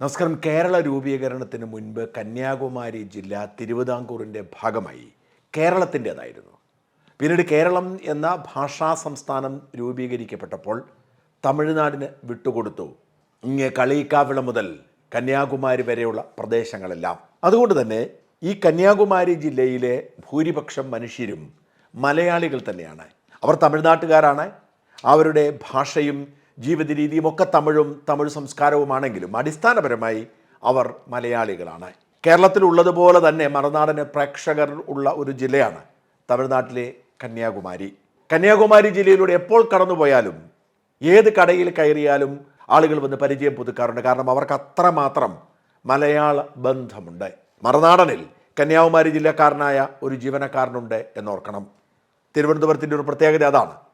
നമസ്കാരം. കേരള രൂപീകരണത്തിന് മുൻപ് കന്യാകുമാരി ജില്ല തിരുവിതാംകൂറിന്റെ ഭാഗമായി കേരളത്തിന്റേതായിരുന്നു. പിന്നീട് കേരളം എന്ന ഭാഷാ സംസ്ഥാനം രൂപീകരിക്കപ്പെട്ടപ്പോൾ തമിഴ്നാടിന് വിട്ടുകൊടുത്തു. ഇങ്ങ് കളിയിക്കാവിള മുതൽ കന്യാകുമാരി വരെയുള്ള പ്രദേശങ്ങളെല്ലാം. അതുകൊണ്ട് തന്നെ ഈ കന്യാകുമാരി ജില്ലയിലെ ഭൂരിപക്ഷം മനുഷ്യരും മലയാളികൾ തന്നെയാണ്. അവർ തമിഴ്നാട്ടുകാരാണ്. അവരുടെ ഭാഷയും ജീവിത രീതിയും ഒക്കെ തമിഴും തമിഴ് സംസ്കാരവുമാണെങ്കിലും അടിസ്ഥാനപരമായി അവർ മലയാളികളാണ്. കേരളത്തിലുള്ളതുപോലെ തന്നെ മറുനാടന് പ്രേക്ഷകർ ഉള്ള ഒരു ജില്ലയാണ് തമിഴ്നാട്ടിലെ കന്യാകുമാരി. കന്യാകുമാരി ജില്ലയിലൂടെ എപ്പോൾ കടന്നുപോയാലും ഏത് കടയിൽ കയറിയാലും ആളുകൾ വന്ന് പരിചയം പുതുക്കാറുണ്ട്. കാരണം അവർക്ക് അത്രമാത്രം മലയാള ബന്ധമുണ്ട്. മറുനാടനിൽ കന്യാകുമാരി ജില്ലക്കാരനായ ഒരു ജീവനക്കാരനുണ്ട് എന്നോർക്കണം. തിരുവനന്തപുരത്തിന്റെ ഒരു പ്രത്യേകത അതാണ്.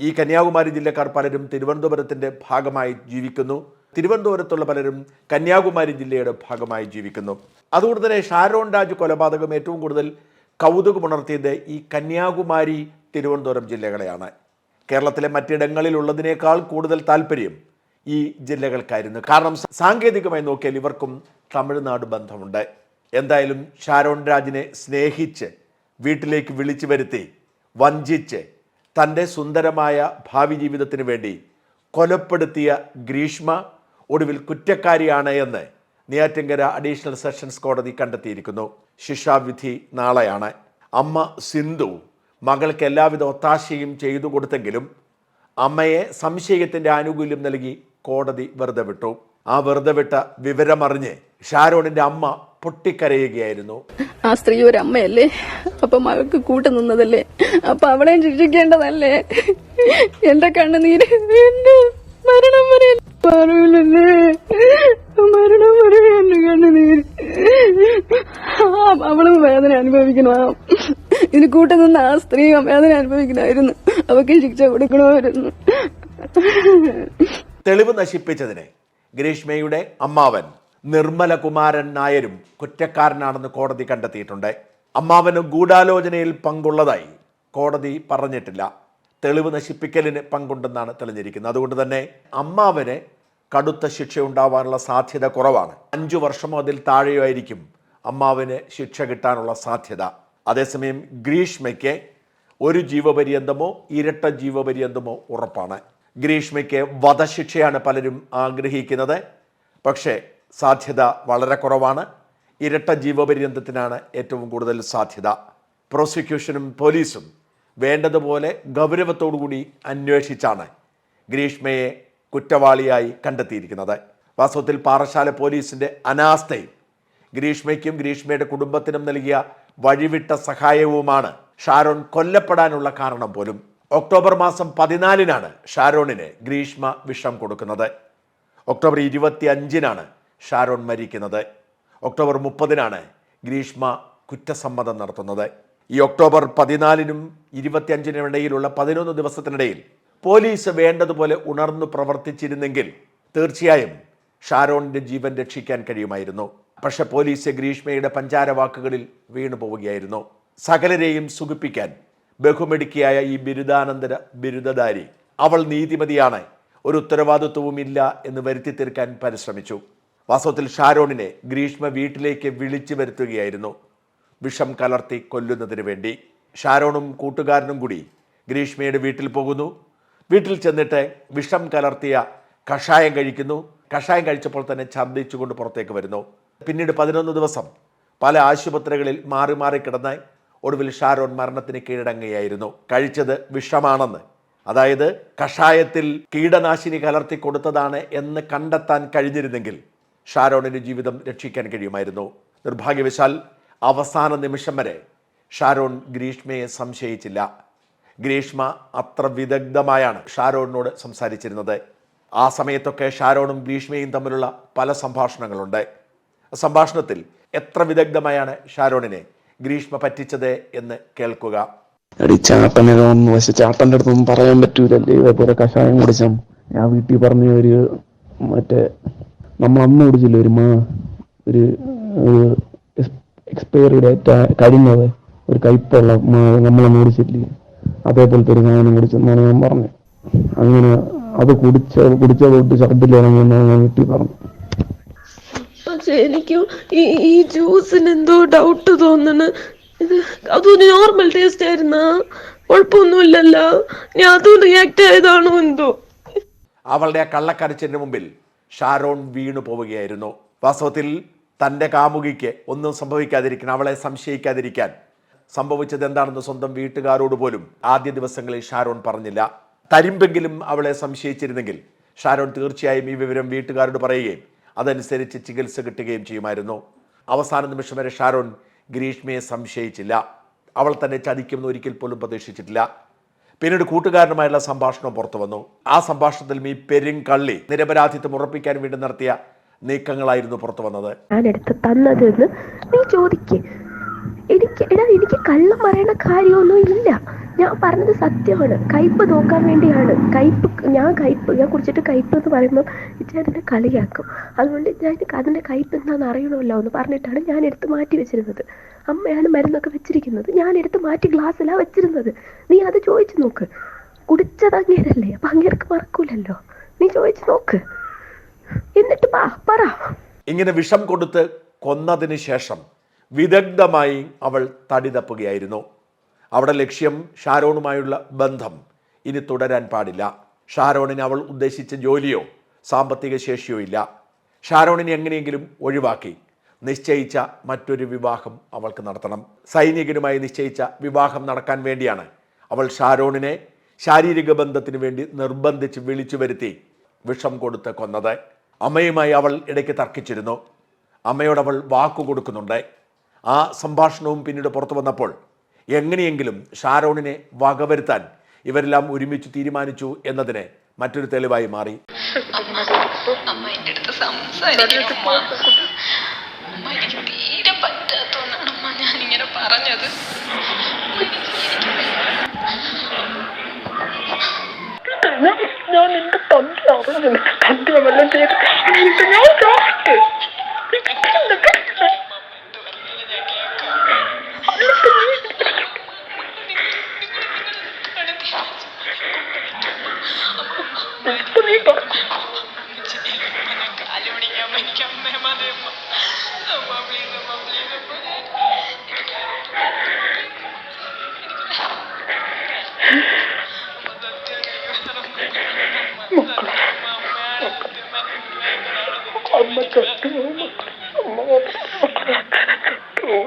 ഈ കന്യാകുമാരി ജില്ലക്കാർ പലരും തിരുവനന്തപുരത്തിന്റെ ഭാഗമായി ജീവിക്കുന്നു. തിരുവനന്തപുരത്തുള്ള പലരും കന്യാകുമാരി ജില്ലയുടെ ഭാഗമായി ജീവിക്കുന്നു. അതുകൊണ്ട് തന്നെ ഷാരോൺ രാജ് കൊലപാതകം ഏറ്റവും കൂടുതൽ കൗതുകമുണർത്തിയത് ഈ കന്യാകുമാരി തിരുവനന്തപുരം ജില്ലകളെയാണ്. കേരളത്തിലെ മറ്റിടങ്ങളിലുള്ളതിനേക്കാൾ കൂടുതൽ താല്പര്യം ഈ ജില്ലകൾക്കായിരുന്നു. കാരണം സാങ്കേതികമായി നോക്കിയാൽ ഇവർക്കും തമിഴ്നാട് ബന്ധമുണ്ട്. എന്തായാലും ഷാരോൺ രാജിനെ സ്നേഹിച്ച് വീട്ടിലേക്ക് വിളിച്ചു വരുത്തി വഞ്ചിച്ച് തന്റെ സുന്ദരമായ ഭാവി ജീവിതത്തിന് വേണ്ടി കൊലപ്പെടുത്തിയ ഗ്രീഷ്മ ഒടുവിൽ കുറ്റക്കാരിയാണ് എന്ന് നെയ്യാറ്റിങ്കര അഡീഷണൽ സെഷൻസ് കോടതി കണ്ടെത്തിയിരിക്കുന്നു. ശിക്ഷാവിധി നാളെയാണ്. അമ്മ സിന്ധു മകൾക്ക് എല്ലാവിധ ഒത്താശയും ചെയ്തു കൊടുത്തെങ്കിലും അമ്മയെ സംശയത്തിന്റെ ആനുകൂല്യം നൽകി കോടതി വെറുതെ വിട്ടു. ആ വെറുതെ വിട്ട വിവരമറിഞ്ഞ് ഷാരോണിന്റെ അമ്മ പൊട്ടിക്കരയുകയായിരുന്നു. ആ സ്ത്രീ ഒരു അമ്മയല്ലേ അപ്പൊ മകൾക്ക് കൂട്ടു നിന്നതല്ലേ? അപ്പൊ അവളെയും ശിക്ഷിക്കേണ്ടതല്ലേ? എന്റെ കണ്ണുനീര് എന്റെ മരണം വരെ പറയില്ലല്ലേ മരണം വരെ എന്റെ കണ്ണുനീര്. അവളും വേദന അനുഭവിക്കണം. ആ ഇതിന് കൂട്ടു നിന്ന ആ സ്ത്രീ വേദന അനുഭവിക്കണമായിരുന്നു. അവക്ക് ശിക്ഷ കൊടുക്കണമായിരുന്നു. തെളിവ് നശിപ്പിച്ചതിന് ഗ്രീഷ്മയുടെ അമ്മാവൻ നിർമ്മലകുമാരൻ നായരും കുറ്റക്കാരനാണെന്ന് കോടതി കണ്ടെത്തിയിട്ടുണ്ട്. അമ്മാവന് ഗൂഢാലോചനയിൽ പങ്കുള്ളതായി കോടതി പറഞ്ഞിട്ടില്ല. തെളിവ് നശിപ്പിക്കലിന് പങ്കുണ്ടെന്നാണ് തെളിഞ്ഞിരിക്കുന്നത്. അതുകൊണ്ട് തന്നെ അമ്മാവന് കടുത്ത ശിക്ഷ ഉണ്ടാവാനുള്ള സാധ്യത കുറവാണ്. അഞ്ചു വർഷമോ അതിൽ താഴെയോ ആയിരിക്കും അമ്മാവന് ശിക്ഷ കിട്ടാനുള്ള സാധ്യത. അതേസമയം ഗ്രീഷ്മയ്ക്ക് ഒരു ജീവപര്യന്തമോ ഇരട്ട ജീവപര്യന്തമോ ഉറപ്പാണ്. ഗ്രീഷ്മയ്ക്ക് വധശിക്ഷയാണ് പലരും ആഗ്രഹിക്കുന്നത്. പക്ഷേ സാധ്യത വളരെ കുറവാണ്. ഇരട്ട ജീവപര്യന്തത്തിനാണ് ഏറ്റവും കൂടുതൽ സാധ്യത. പ്രോസിക്യൂഷനും പോലീസും വേണ്ടതുപോലെ ഗൗരവത്തോടുകൂടി അന്വേഷിച്ചാണ് ഗ്രീഷ്മയെ കുറ്റവാളിയായി കണ്ടെത്തിയിരിക്കുന്നത്. വാസ്തവത്തിൽ പാറശാല പോലീസിന്റെ അനാസ്ഥയും ഗ്രീഷ്മയ്ക്കും ഗ്രീഷ്മയുടെ കുടുംബത്തിനും നൽകിയ വഴിവിട്ട സഹായവുമാണ് ഷാരോൺ കൊല്ലപ്പെടാനുള്ള കാരണം പോലും. ഒക്ടോബർ മാസം പതിനാലിനാണ് ഷാരോണിന് ഗ്രീഷ്മ വിഷം കൊടുക്കുന്നത്. ഒക്ടോബർ ഇരുപത്തി അഞ്ചിനാണ് ഷാരോൺ മരിക്കുന്നത് ഒക്ടോബർ മുപ്പതിനാണ് ഗ്രീഷ്മ കുറ്റസമ്മതം നടത്തുന്നത്. ഈ ഒക്ടോബർ പതിനാലിനും ഇരുപത്തിയഞ്ചിനും ഇടയിലുള്ള പതിനൊന്ന് ദിവസത്തിനിടയിൽ പോലീസ് വേണ്ടതുപോലെ ഉണർന്നു പ്രവർത്തിച്ചിരുന്നെങ്കിൽ തീർച്ചയായും ഷാരോണിന്റെ ജീവൻ രക്ഷിക്കാൻ കഴിയുമായിരുന്നു. പക്ഷെ പോലീസ് ഗ്രീഷ്മയുടെ പഞ്ചാര വാക്കുകളിൽ വീണു പോവുകയായിരുന്നു സകലരെയും സുഖിപ്പിക്കാൻ ബഹുമിടുക്കിയായ ഈ ബിരുദാനന്തര ബിരുദധാരി അവൾ നീതിമതിയാണ് ഒരു ഉത്തരവാദിത്വവുമില്ല എന്ന് വരുത്തി തീർക്കാൻ പരിശ്രമിച്ചു. വാസ്തവത്തിൽ ഷാരോണിനെ ഗ്രീഷ്മ വീട്ടിലേക്ക് വിളിച്ചു വരുത്തുകയായിരുന്നു. വിഷം കലർത്തി കൊല്ലുന്നതിന് വേണ്ടി. ഷാരോണും കൂട്ടുകാരനും കൂടി ഗ്രീഷ്മയുടെ വീട്ടിൽ പോകുന്നു. വീട്ടിൽ ചെന്നിട്ട് വിഷം കലർത്തിയ കഷായം കഴിക്കുന്നു. കഷായം കഴിച്ചപ്പോൾ തന്നെ ഛർദ്ദിച്ചുകൊണ്ട് പുറത്തേക്ക് വരുന്നു. പിന്നീട് പതിനൊന്ന് ദിവസം പല ആശുപത്രികളിൽ മാറി മാറി കിടന്ന് ഒടുവിൽ ഷാരോൺ മരണത്തിന് കീഴടങ്ങുകയായിരുന്നു. കഴിച്ചത് വിഷമാണെന്ന്. അതായത് കഷായത്തിൽ കീടനാശിനി കലർത്തി കൊടുത്തതാണ് എന്ന് കണ്ടെത്താൻ കഴിഞ്ഞിരുന്നെങ്കിൽ ഷാരോണിന് ജീവിതം രക്ഷിക്കാൻ കഴിയുമായിരുന്നു. നിർഭാഗ്യവശാൽ അവസാന നിമിഷം വരെ ഷാരോൺ ഗ്രീഷ്മയെ സംശയിച്ചില്ല. ഗ്രീഷ്മ അത്ര വിദഗ്ധമായാണ് ഷാരോണിനോട് സംസാരിച്ചിരുന്നത്. ആ സമയത്തൊക്കെ ഷാരോണും ഗ്രീഷ്മയും തമ്മിലുള്ള പല സംഭാഷണങ്ങളുണ്ട്. സംഭാഷണത്തിൽ എത്ര വിദഗ്ധമായാണ് ഷാരോണിനെ ഗ്രീഷ്മ പറ്റിച്ചത് എന്ന് കേൾക്കുക. ചാട്ടനെ ചാട്ടന്റെ അടുത്തൊന്നും പറയാൻ ഇതേപോലെ കഷായം കുടിച്ചാൽ ഞാൻ വീട്ടിൽ പറഞ്ഞ ഒരു മറ്റേ നമ്മൾ അന്ന് ഓടിച്ചില്ല ഒരു മാ ഒരു എക്സ്പയറി ഡേറ്റ് കഴിഞ്ഞത് ഒരു കയ്പുള്ള മാ നമ്മളന്ന് കുടിച്ചില്ലേ അതേപോലത്തെ ഒരു സാധനം കുടിച്ചെന്നാണ് ഞാൻ പറഞ്ഞത്. അങ്ങനെ അത് കുടിച്ച കുടിച്ച തൊട്ട് ശബ്ദില്ലെന്നാണ് ഞാൻ വീട്ടിൽ പറഞ്ഞു. പക്ഷെ എനിക്ക് ഈ ഈ ജ്യൂസിന് എന്തോ ഡൗട്ട് തോന്നണ്. ഇത് അതൊരു നോർമൽ ടേസ്റ്റ് ആയിരുന്ന? കുഴപ്പമൊന്നുമില്ലല്ലോ. ഞാൻ അതും റിയാക്ട് ആയതാണോ എന്തോ? അവളുടെ ആ കള്ളക്കരച്ചിന്റെ മുമ്പിൽ ഷാരോൺ വീണു പോവുകയായിരുന്നു. വാസ്തവത്തിൽ തന്റെ കാമുകിക്ക് ഒന്നും സംഭവിക്കാതിരിക്കാൻ അവളെ സംശയിക്കാതിരിക്കാൻ സംഭവിച്ചത് എന്താണെന്ന് സ്വന്തം വീട്ടുകാരോട് പോലും ആദ്യ ദിവസങ്ങളിൽ ഷാരോൺ പറഞ്ഞില്ല. തരിമ്പെങ്കിലും അവളെ സംശയിച്ചിരുന്നെങ്കിൽ ഷാരോൺ തീർച്ചയായും ഈ വിവരം വീട്ടുകാരോട് പറയുകയും അതനുസരിച്ച് ചികിത്സ കിട്ടുകയും ചെയ്യുമായിരുന്നു. അവസാന നിമിഷം വരെ ഷാരോൺ ഗ്രീഷ്മയെ സംശയിച്ചില്ല. അവൾ തന്നെ ചതിക്കുമെന്ന് ഒരിക്കൽ പോലും പ്രതീക്ഷിച്ചിട്ടില്ല. പിന്നീട് കൂട്ടുകാരനുമായുള്ള സംഭാഷണം പുറത്തു വന്നു. ആ സംഭാഷണത്തിൽ ഈ പെരുങ്കള്ളി നിരപരാധിത്വം ഉറപ്പിക്കാൻ വേണ്ടി നടത്തിയ നീക്കങ്ങളായിരുന്നു പുറത്തു വന്നത്. ഞാൻ എടുത്ത് നീ ചോദിക്കേ. എനിക്ക് എടാ എനിക്ക് കള്ളം പറയണ കാര്യമൊന്നും ഇല്ല ഞാൻ പറഞ്ഞത് സത്യമാണ്. കയ്പ് നോക്കാൻ വേണ്ടിയാണ്. കയ്പ് ഞാൻ കയ്പ് ഞാൻ കുടിച്ചിട്ട് കയ്പ് എന്ന് പറയുമ്പോൾ എന്നെ കളിയാക്കും. അതുകൊണ്ട് ഞാൻ അതിന്റെ കയ്പ് എന്താണെന്ന് അറിയണമല്ലോ എന്ന് പറഞ്ഞിട്ടാണ് ഞാൻ എടുത്ത് മാറ്റി വെച്ചിരുന്നത്. അമ്മയാണ് മരുന്നൊക്കെ വെച്ചിരിക്കുന്നത്. ഞാൻ എടുത്ത് മാറ്റി ഗ്ലാസ്സിലാണ് വെച്ചിരുന്നത്. നീ അത് ചോദിച്ചു നോക്ക്. കുടിച്ചത് അങ്ങേരല്ലേ. അപ്പം അങ്ങേർക്ക് മറക്കൂലല്ലോ. നീ ചോദിച്ചു നോക്ക്. എന്നിട്ട് പറ. ഇങ്ങനെ വിഷം കൊടുത്ത് കൊന്നതിന് ശേഷം വിദഗ്ധമായി അവൾ തടി തപ്പുകയായിരുന്നു. അവിടെ ലക്ഷ്യം ഷാരോണുമായുള്ള ബന്ധം ഇനി തുടരാൻ പാടില്ല. ഷാരോണിന് അവൾ ഉദ്ദേശിച്ച ജോലിയോ സാമ്പത്തിക ശേഷിയോ ഇല്ല. ഷാരോണിനെ എങ്ങനെയെങ്കിലും ഒഴിവാക്കി നിശ്ചയിച്ച മറ്റൊരു വിവാഹം അവൾക്ക് നടത്തണം. സൈനികനുമായി നിശ്ചയിച്ച വിവാഹം നടക്കാൻ വേണ്ടിയാണ് അവൾ ഷാരോണിനെ ശാരീരിക ബന്ധത്തിന് വേണ്ടി നിർബന്ധിച്ച് വിളിച്ചു വരുത്തി വിഷം കൊടുത്ത് കൊന്നത്. അമ്മയുമായി അവൾ ഇടയ്ക്ക് തർക്കിച്ചിരുന്നു. അമ്മയോട് അവൾ വാക്കു കൊടുക്കുന്നുണ്ട്. ആ സംഭാഷണവും പിന്നീട് പുറത്തു വന്നപ്പോൾ എങ്ങനെയെങ്കിലും ഷാരോണിനെ വകവരുത്താൻ ഇവരെല്ലാം ഒരുമിച്ച് തീരുമാനിച്ചു എന്നതിന് മറ്റൊരു തെളിവായി മാറി പറഞ്ഞത് ഞാൻ എന്റെ വല്ലതും ചെയ്ത്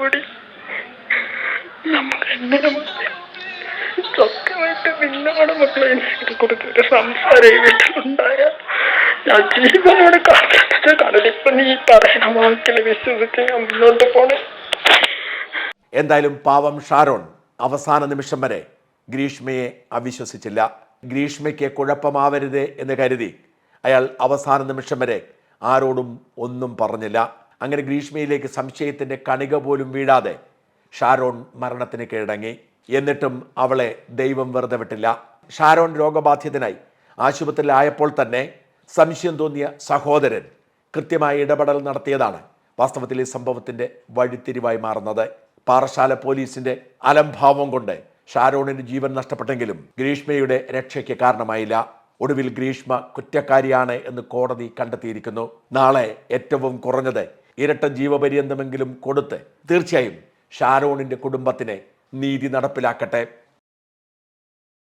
ഓടി നമുക്ക് സത്യമായിട്ട് നിന്നാണ് മക്കളെ എനിക്ക് വീട്ടിലുണ്ടായ ഞാൻ നീ എന്തായാലും പാവം ഷാരോൺ അവസാന നിമിഷം വരെ ഗ്രീഷ്മയെ അവിശ്വസിച്ചില്ല. ഗ്രീഷ്മയ്ക്ക് കുഴപ്പമാവരുത് എന്ന് കരുതി അയാൾ അവസാന നിമിഷം വരെ ആരോടും ഒന്നും പറഞ്ഞില്ല. അങ്ങനെ ഗ്രീഷ്മയിലേക്ക് സംശയത്തിന്റെ കണിക പോലും വീഴാതെ ഷാരോൺ മരണത്തിന് കീഴടങ്ങി. എന്നിട്ടും അവളെ ദൈവം വെറുതെ വിട്ടില്ല. ഷാരോൺ രോഗബാധിതനായി. ആശുപത്രിയിലായപ്പോൾ തന്നെ സംശയം തോന്നിയ സഹോദരൻ കൃത്യമായ ഇടപെടൽ നടത്തിയതാണ്. വാസ്തവത്തിൽ ഈ സംഭവത്തിന്റെ വഴിത്തിരിവായി മാറുന്നത്. പാറശാല പോലീസിന്റെ അലംഭാവം കൊണ്ട് ഷാരോണിന് ജീവൻ നഷ്ടപ്പെട്ടെങ്കിലും ഗ്രീഷ്മയുടെ രക്ഷയ്ക്ക് കാരണമായില്ല. ഒടുവിൽ ഗ്രീഷ്മ കുറ്റക്കാരിയാണ് എന്ന് കോടതി കണ്ടെത്തിയിരിക്കുന്നു. നാളെ ഏറ്റവും കുറഞ്ഞത് ഇരട്ട ജീവപര്യന്തമെങ്കിലും കൊടുത്ത് തീർച്ചയായും ഷാരോണിന്റെ കുടുംബത്തിന് നീതി നടപ്പിലാക്കട്ടെ.